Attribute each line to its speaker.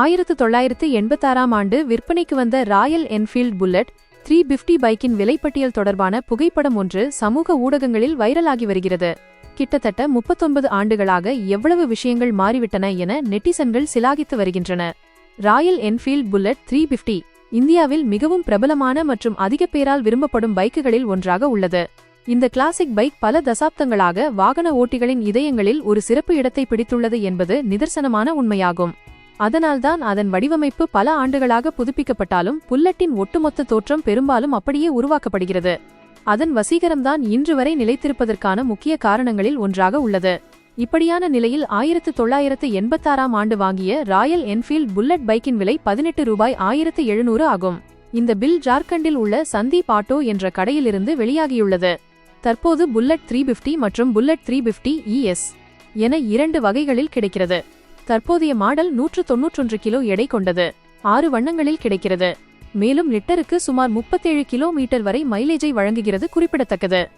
Speaker 1: ஆயிரத்து தொள்ளாயிரத்து எண்பத்தாறாம் ஆண்டு விற்பனைக்கு வந்த Royal Enfield Bullet three fifty பைக்கின் விலைப்பட்டியல் தொடர்பான புகைப்படம் ஒன்று சமூக ஊடகங்களில் வைரலாகி வருகிறது. கிட்டத்தட்ட முப்பத்தொன்பது ஆண்டுகளாக எவ்வளவு விஷயங்கள் மாறிவிட்டன என நெட்டிசன்கள் சிலாகித்து வருகின்றனர் Royal Enfield Bullet three fifty இந்தியாவில் மிகவும் பிரபலமான மற்றும் அதிக பேரால் விரும்பப்படும் பைக்குகளில் ஒன்றாக உள்ளது. இந்த கிளாசிக் பைக் பல தசாப்தங்களாக வாகன ஓட்டிகளின் இதயங்களில் ஒரு சிறப்பு இடத்தை பிடித்துள்ளது என்பது நிதர்சனமான உண்மையாகும். அதனால்தான் அதன் வடிவமைப்பு பல ஆண்டுகளாக புதுப்பிக்கப்பட்டாலும் புல்லட்டின் ஒட்டுமொத்த தோற்றம் பெரும்பாலும் அப்படியே உருவாக்கப்படுகிறது. அதன் வசீகரம்தான் இன்று வரை நிலைத்திருப்பதற்கான முக்கிய காரணங்களில் ஒன்றாக உள்ளது. இப்படியான நிலையில் ஆயிரத்து தொள்ளாயிரத்து எண்பத்தாறாம் ஆண்டு வாங்கிய ராயல் என்ஃபீல்ட் புல்லட் பைக்கின் விலை பதினெட்டு ரூபாய் ஆயிரத்து எழுநூறு ஆகும். இந்த பில் ஜார்க்கண்டில் உள்ள சந்தீப் ஆட்டோ என்ற கடையிலிருந்து வெளியாகியுள்ளது. தற்போது புல்லட் த்ரீ பிப்டி மற்றும் புல்லட் த்ரீ பிப்டி இஎஸ் என இரண்டு வகைகளில் கிடைக்கிறது. தற்போதைய மாடல் நூற்று தொன்னூற்றொன்று கிலோ எடை கொண்டது. ஆறு வண்ணங்களில் கிடைக்கிறது. மேலும் லிட்டருக்கு சுமார் முப்பத்தேழு கிலோமீட்டர் வரை மைலேஜை வழங்குகிறது குறிப்பிடத்தக்கது.